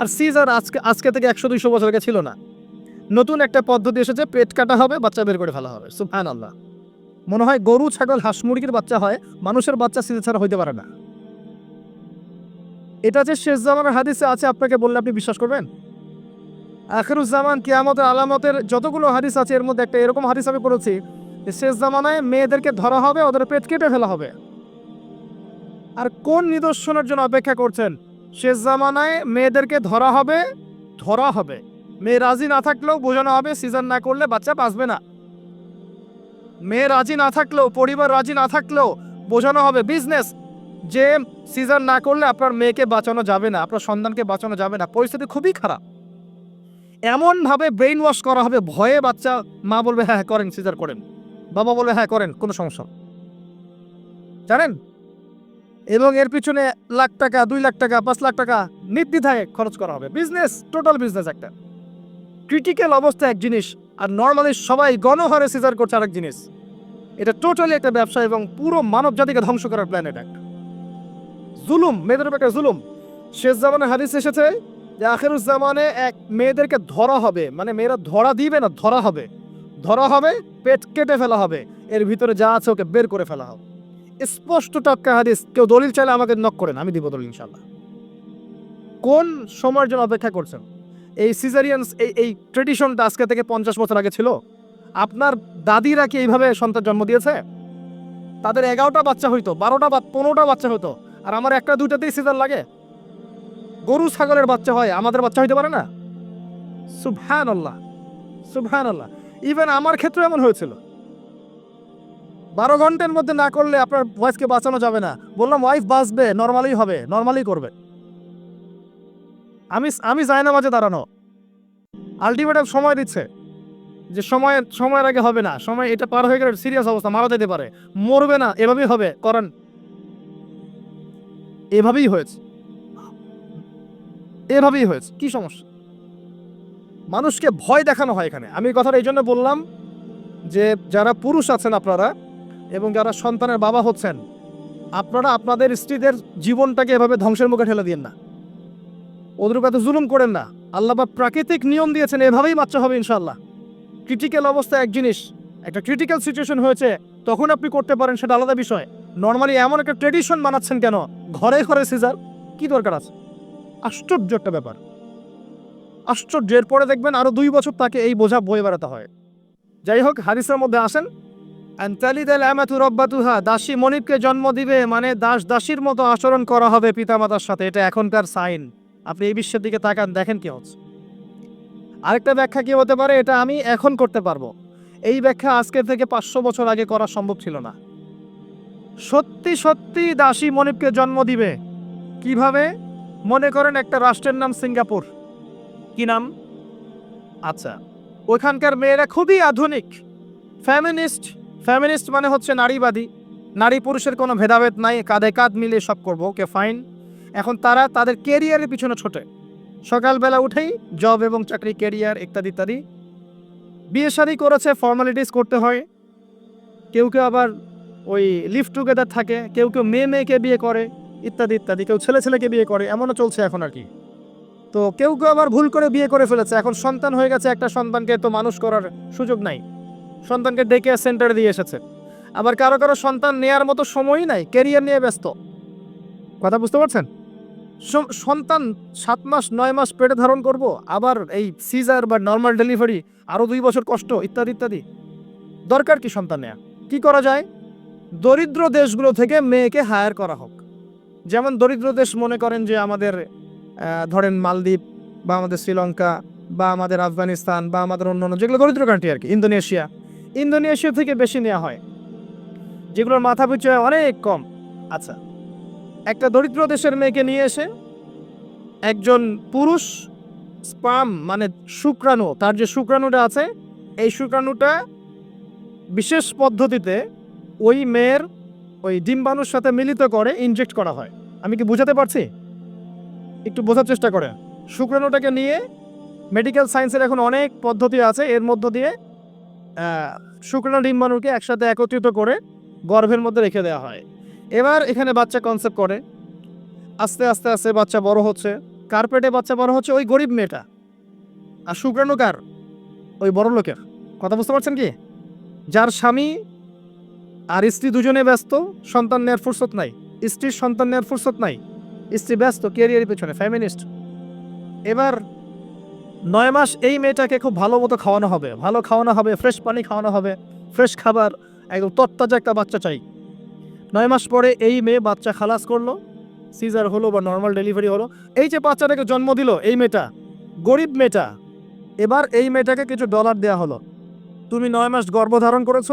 আর caesar আজকে আজকে থেকে একশো দুইশো বছর আগে ছিল না। নতুন একটা পদ্ধতি এসেছে, পেট কাটা হবে বাচ্চা বের করে ফেলা হবে। সুফহান আল্লাহ মনে হয় গরু, ছাগল, হাঁস, মুরগির বাচ্চা হয়, মানুষের বাচ্চা সিজা ছাড়া হইতে পারে না। এটা যে শেষ জামানের হাদিসে আছে, আপনাকে বললে আপনি বিশ্বাস করবেন? আখরুজ্জামান কিয়ামতের আলামতের যতগুলো হাদিস আছে, এর মধ্যে একটা এরকম হাদিস আমি পড়েছি শেষ জামানায় মেয়েদেরকে ধরা হবে, ওদের পেট কেটে ফেলা হবে। আর কোন নিদর্শনের জন্য অপেক্ষা করছেন? শেষ জামানায় মেয়েদেরকে ধরা হবে ধরা হবে। মেয়ে রাজি না থাকলেও বোঝানো হবে সিজন না করলে বাচ্চা বাঁচবে না। মেয়ে রাজি না থাকলেও, পরিবার রাজি না থাকলেও বোঝানো হবে বিজনেস যে সিজন না করলে আপনার মেয়েকে বাঁচানো যাবে না, আপনার সন্তানকে বাঁচানো যাবে না। পরিস্থিতি খুবই খারাপ। এমনভাবে ব্রেইন ওয়াশ করা হবে, ভয়ে বাচ্চা মা বলবে হ্যাঁ হ্যাঁ করেন সিজার করেন। বাবা বলবে হ্যাঁ করেন, কোনো সমস্যা জানেন? এবং এর পিছনে লাখ টাকা, দুই লাখ টাকা, পাঁচ লাখ টাকা নির্দ্বিধায় খরচ করা হবে। বিজনেস টোটাল বিজনেস একটা। ক্রিটিক্যাল অবস্থা এক জিনিস, আর নর্মালি সবাই গণহারে সিজার করছে আরেক জিনিস। এটা টোটালি একটা ব্যবসা এবং পুরো মানব জাতিকে ধ্বংস করার প্ল্যান এটা। জুলুম, মেয়েদের উপর একটা জুলুম। শেষ জামানে হাদিস এসেছে যে আখেরুজ জামানে এক মেয়েদেরকে ধরা হবে। মানে মেয়েরা ধরা দিবে না, ধরা হবে। ধরা হবে, পেট কেটে ফেলা হবে। এর ভিতরে যা আছে ওকে বের করে ফেলা হবে। স্পষ্ট টাক্কা হাদিস, কেউ দলিল চাইলে আমাকে নক করেন, আমি দিব দলিল ইনশাল্লাহ কোন সময়ের জন্য অপেক্ষা করছেন? এই সিজারিয়ানস এই এই ট্রেডিশনটা আজকে থেকে পঞ্চাশ বছর আগে ছিল? আপনার দাদিরা কি এইভাবে সন্তান জন্ম দিয়েছে? তাদের এগারোটা বাচ্চা হইতো, বারোটা বা পনেরোটা বাচ্চা হতো আর আমার একটা দুইটাতেই সিজার লাগে। গরু, ছাগলের বাচ্চা হয়, আমাদের বাচ্চা হইতে পারে না? সুবহান আল্লাহ সুবহান আল্লাহ ইভেন আমার ক্ষেত্রে এমন হয়েছিল। বারো ঘণ্টার মধ্যে না করলে আপনার ওয়াইফকে বাঁচানো যাবে না। বললাম ওয়াইফ বাঁচবে নর্মালি হবে নর্মালি করবে। আমি আমি যাই না মাঝে দাঁড়ানো। আলটিমেটাম সময় দিচ্ছে। যে সময়, সময়ের আগে হবে না, সময় এটা পার হয়ে গেলে সিরিয়াস অবস্থা, মারা যেতে পারে। মরবে না, এভাবেই হবে, করেন। এভাবেই হয়েছে। এভাবেই হয়েছে, কি সমস্যা? মানুষকে ভয় দেখানো হয় এখানে। আমি কথাটা এই জন্য বললাম যে, যারা পুরুষ আছেন আপনারা এবং যারা সন্তানের বাবা হচ্ছেন, আপনারা আপনাদের স্ত্রীদের জীবনটাকে এভাবে ধ্বংসের মুখে ঠেলে দিন না। ওদের উপর জুলুম করেন না। আল্লাহ বা প্রাকৃতিক নিয়ম দিয়েছেন, এভাবেই বাচ্চা হবে ইনশাল্লাহ ক্রিটিক্যাল অবস্থা এক জিনিস, একটা ক্রিটিক্যাল সিচুয়েশন হয়েছে, তখন আপনি করতে পারেন, সেটা আলাদা বিষয়। নর্মালি এমন একটা ট্রেডিশন বানাচ্ছেন কেন? ঘরে ঘরে সিজার কি দরকার আছে? আশ্চর্য একটা ব্যাপার। আশ্চর্যের পরে দেখবেন আরও দুই বছর তাকে এই বোঝা বয়ে বেড়াতে হয়। যাই হোক, হাদিসের মধ্যে আসেন আন্তালিদাল আমাতু রব্বাতুহা দাসী মনিবকে জন্ম দিবে মানে দাস দাসীর মতো আচরণ করা হবে পিতামাতার সাথে, এটা এখনকার সাইন। আপনি এই বিশ্বের দিকে তাকান, দেখেন কি হচ্ছে। আরেকটা ব্যাখ্যা কি হতে পারে, এটা আমি এখন করতে পারব। এই ব্যাখ্যা আজকে থেকে পাঁচশো বছর আগে করা সম্ভব ছিল না। সত্যি সত্যি দাসী মনিবকে জন্ম দিবে। কীভাবে? মনে করেন একটা রাষ্ট্রের নাম সিঙ্গাপুর। কি নাম? আচ্ছা ওইখানকার মেয়েরা খুবই আধুনিক। ফ্যামিনিস্ট ফ্যামিনিস্ট মানে হচ্ছে নারীবাদী। নারী পুরুষের কোনো ভেদাভেদ নাই, কাঁধে কাঁধ মিলিয়ে সব করব, ওকে ফাইন এখন তারা তাদের কেরিয়ারের পিছনে ছোটে। সকালবেলা উঠেই জব এবং চাকরি কেরিয়ার ইত্যাদি ইত্যাদি। বিয়ে শাদী করেছে ফর্মালিটিস করতে হয়। কেউ কেউ আবার ওই লিভ টুগেদার থাকে, কেউ কেউ মেয়ে মেয়েকে বিয়ে করে, ইত্যাদি ইত্যাদি। কেউ ছেলে ছেলেকে বিয়ে করে, এমনও চলছে এখন আর কি। তো কেউ কেউ আবার ভুল করে বিয়ে করে ফেলেছে। এখন সন্তান হয়ে গেছে একটা সন্তানকে, তো মানুষ করার সুযোগ নাই। সন্তানকে ডেকে সেন্টারে দিয়ে এসেছে। আবার কারও কারও সন্তান নেয়ার মতো সময়ই নাই ক্যারিয়ার নিয়ে ব্যস্ত। কথা বুঝতে পারছেন? সন্তান সাত মাস, নয় মাস পেটে ধারণ করব, আবার এই সিজার বা নর্মাল ডেলিভারি আরও দুই বছর কষ্ট, ইত্যাদি ইত্যাদি। দরকার কি সন্তান নেয়া? কি করা যায়? দরিদ্র দেশগুলো থেকে মেয়েকে হায়ার করা হোক। যেমন দরিদ্র দেশ মনে করেন যে আমাদের ধরেন মালদ্বীপ বা আমাদের শ্রীলঙ্কা বা আমাদের আফগানিস্তান বা আমাদের অন্যান্য যেগুলো দরিদ্র কান্ট্রি আর কি, ইন্দোনেশিয়া। ইন্দোনেশিয়া থেকে বেশি নেওয়া হয়, যেগুলোর মাথা পিছু অনেক কম। আচ্ছা একটা দরিদ্র দেশের মেয়েকে নিয়ে এসে একজন পুরুষ স্পাম মানে শুক্রাণু, তার যে শুক্রাণুটা আছে, এই শুক্রাণুটা বিশেষ পদ্ধতিতে ওই মেয়ের ওই ডিম্বাণুর সাথে মিলিত করে ইনজেক্ট করা হয়। আমি কি বোঝাতে পারছি? একটু বোঝার চেষ্টা করে শুক্রাণুটাকে নিয়ে মেডিকেল সায়েন্সের এখন অনেক পদ্ধতি আছে, এর মধ্য দিয়ে শুক্রাণু ডিম্বাণুকে একসাথে একত্রিত করে গর্ভের মধ্যে রেখে দেওয়া হয়। এবার এখানে বাচ্চা কনসেপ্ট করে। আস্তে আস্তে আস্তে বাচ্চা বড় হচ্ছে। কার্পেটে বাচ্চা বড় হচ্ছে? ওই গরিব মেয়েটা। আর শুক্রাণু কার? ওই বড় লোকের। কথা বুঝতে পারছেন কি? যার স্বামী আর স্ত্রী দুজনে ব্যস্ত, সন্তান নেওয়ার ফুরসত নাই। স্ত্রীর সন্তান নেওয়ার ফুরসত নাই। স্ত্রী ব্যস্ত ক্যারিয়ারের পেছনে ফ্যামিনিস্ট এবার নয় মাস এই মেয়েটাকে খুব ভালো মতো খাওয়ানো হবে। ভালো খাওয়ানো হবে ফ্রেশ পানি খাওয়ানো হবে ফ্রেশ খাবার, একদম তত্তাজা একটা বাচ্চা চাই। নয় মাস পরে এই মেয়ে বাচ্চা খালাস করল, সিজার হলো বা নর্মাল ডেলিভারি হলো। এই যে বাচ্চাটাকে জন্ম দিল, এই মেয়েটা, গরিব মেয়েটা, এবার এই মেয়েটাকে কিছু ডলার দেয়া হলো। তুমি নয় মাস গর্ভধারণ করেছ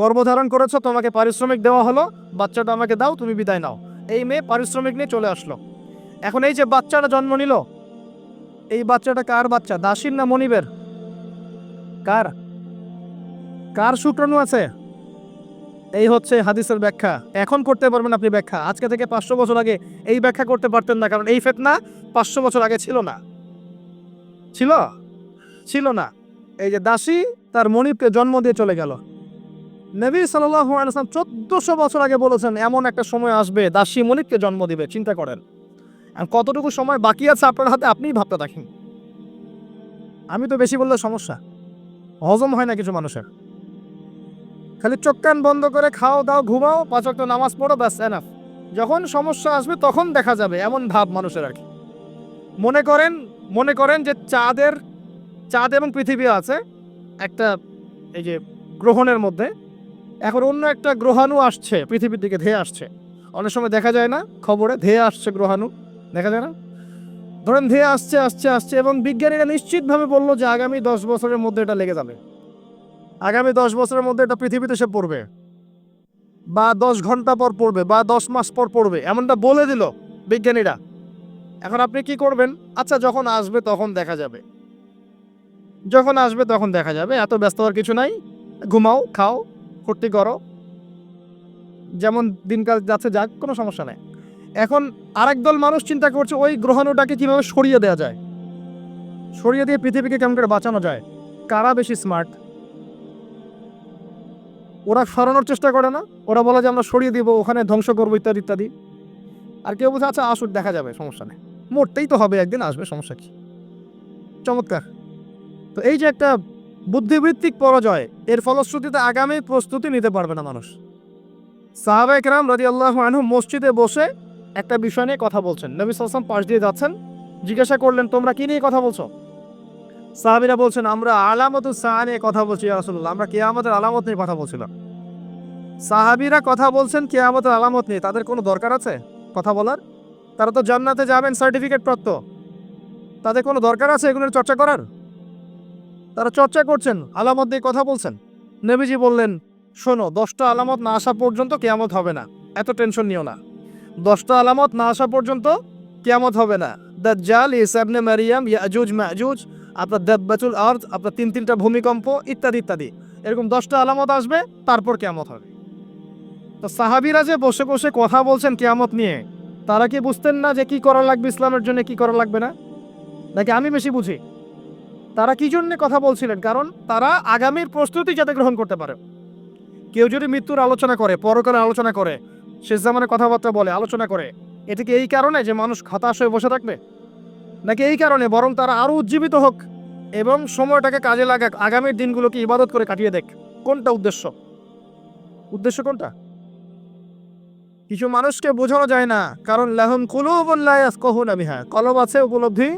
গর্ভধারণ করেছ, তোমাকে পারিশ্রমিক দেওয়া হলো, বাচ্চাটা আমাকে দাও, তুমি বিদায় নাও। এই মেয়ে পারিশ্রমিক নিয়ে চলে আসলো। এখন এই যে বাচ্চাটা জন্ম নিল এই বাচ্চাটা কার বাচ্চা, দাসীর না মনিবের? কার? কার শুক্রাণু আছে? এই হচ্ছে হাদিসের ব্যাখ্যা। এখন করতে পারবেন আপনি ব্যাখ্যা। আজকে থেকে পাঁচশো বছর আগে এই ব্যাখ্যা করতে পারতেন না, কারণ এই ফেতনা পাঁচশো বছর আগে ছিল না। ছিল? ছিল না। এই যে দাসী তার মনিবকে জন্ম দিয়ে চলে গেল। নবী সাল্লাম চোদ্দশো বছর আগে বলেছেন, এমন একটা সময় আসবে দাসী মনিবকে জন্ম দিবে, চিন্তা করেন। আর কতটুকু সময় বাকি আছে আপনার হাতে আপনিই ভাবতে থাকেন। আমি তো বেশি বললে সমস্যা। হজম হয় না কিছু মানুষের। খালি চোখ কান বন্ধ করে খাও, দাও, ঘুমাও, পাঁচ ওয়াক্ত নামাজ পড়ো, ব্যাস এনাফ যখন সমস্যা আসবে তখন দেখা যাবে, এমন ভাব মানুষের আর কি। মনে করেন মনে করেন যে চাঁদের, চাঁদ এবং পৃথিবী আছে, একটা এই যে গ্রহণের মধ্যে, এখন অন্য একটা গ্রহাণু আসছে, পৃথিবীর দিকে ধেয়ে আসছে। অনেক সময় দেখা যায় না, খবরে ধেয়ে আসছে গ্রহাণু। দেখা যায় না? ধরেন ধেয়ে আসছে আসছে আসছে এবং বিজ্ঞানীরা নিশ্চিতভাবে বলল যে আগামী দশ বছরের মধ্যে এটা লেগে যাবে। আগামী দশ বছরের মধ্যে এটা পৃথিবীতে সে পড়বে। বা দশ ঘণ্টা পর পড়বে, বা দশ মাস পর পড়বে, এমনটা বলে দিল বিজ্ঞানীরা। এখন আপনি কি করবেন? আচ্ছা যখন আসবে তখন দেখা যাবে। যখন আসবে তখন দেখা যাবে। এত ব্যস্ত হওয়ার কিছু নাই। ঘুমাও, খাও, ফুর্তি করো। যেমন দিনকাল যাচ্ছে যাক, কোনো সমস্যা নেই। এখন আরেক দল মানুষ চিন্তা করছে ওই গ্রহাণুটাকে কীভাবে সরিয়ে দেওয়া যায়। সরিয়ে দিয়ে পৃথিবীকে কেমন করে বাঁচানো যায়? কারা বেশি স্মার্ট ওরা সরানোর চেষ্টা করে না? ওরা বলে যে আমরা সরিয়ে দিব, ওখানে ধ্বংস করব ইত্যাদি ইত্যাদি। আর কেউ বলছে আচ্ছা আসুক, দেখা যাবে, সমস্যা নেই। মরতেই তো হবে, একদিন আসবে, সমস্যা কি? চমৎকার। তো এই যে একটা বুদ্ধিবৃত্তিক পরাজয়, এর ফলশ্রুতিতে আগামী প্রস্তুতি নিতে পারবে না মানুষ। সাহাবা একরাম রাজি আল্লাহ আনহু মসজিদে বসে একটা বিষয় নিয়ে কথা বলছেন। নবী সালাম পাশ দিয়ে যাচ্ছেন। জিজ্ঞাসা করলেন, তোমরা কি নিয়ে কথা বলছো? সাহাবিরা বলছেন, আমরা আলামত নিয়ে কথা বলছি রাসুল্লাহ আমরা কেয়ামতের আলামত নিয়ে কথা বলছিলাম। সাহাবিরা কথা বলছেন, কেয়ামতের আলামত নিয়ে। তাদের কোনো দরকার আছে কথা বলার? তারা তো জান্নাতে যাবেন, সার্টিফিকেট প্রাপ্ত। তাদের কোনো দরকার আছে এগুলোর চর্চা করার? তারা চর্চা করছেন, আলামত দিয়ে কথা বলছেন। নবীজি বললেন, শোনো, দশটা আলামত না আসা পর্যন্ত কেয়ামত হবে না। এত টেনশন নিও না। দশটা আলামত না আসা পর্যন্ত কেয়ামত হবে না। দাজ্জাল ইসাবনে মারিয়াম, ইয়াজুজ মাজুজ আপনার দেববাচুল আর্থ আপনার তিন তিনটা ভূমিকম্প, ইত্যাদি ইত্যাদি। এরকম দশটা আলামত আসবে, তারপর কেয়ামত হবে। তো সাহাবিরা যে বসে বসে কথা বলছেন কেয়ামত নিয়ে, তারা কি বুঝতেন না যে কি করা লাগবে ইসলামের জন্য, কি করা লাগবে না? নাকি আমি বেশি বুঝি? তারা কি জন্য কথা বলছিলেন? কারণ তারা আগামীর প্রস্তুতি যাতে গ্রহণ করতে পারে। কেউ যদি মৃত্যুর আলোচনা করে, পরকালের আলোচনা করে শেষ জামানের কথাবার্তা বলে, আলোচনা করে। এটা কি এই কারণে যে মানুষ হতাশ হয়ে বসে থাকবে? নাকি এই কারণে বরং তারা আরও উজ্জীবিত হোক এবং সময়টাকে কাজে লাগাক, আগামীর দিনগুলোকে ইবাদত করে কাটিয়ে দেখ কোনটা উদ্দেশ্য? উদ্দেশ্য কোনটা? কিছু মানুষকে বোঝানো যায় না, কারণ লাহুম কুলুবুন লা ইয়াফকাহুনা বিহা। কলব আছে উপলব্ধি?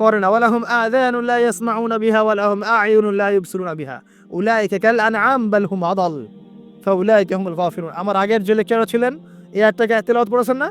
করে না। ওয়ালাহুম আযানুন লা ইয়াসমাউনা বিহা, ওয়ালাহুম আ'য়ুনুন লা ইবসিরুনা বিহা। উলাইকা কাল আনআম, বাল হুম আদাল। ফাউলাইকা হুমুল গাফিরুন। আমার আগের যে লেকচার ছিলেন এই আয়াতটাকে তেলাওয়াত পড়েছেন না?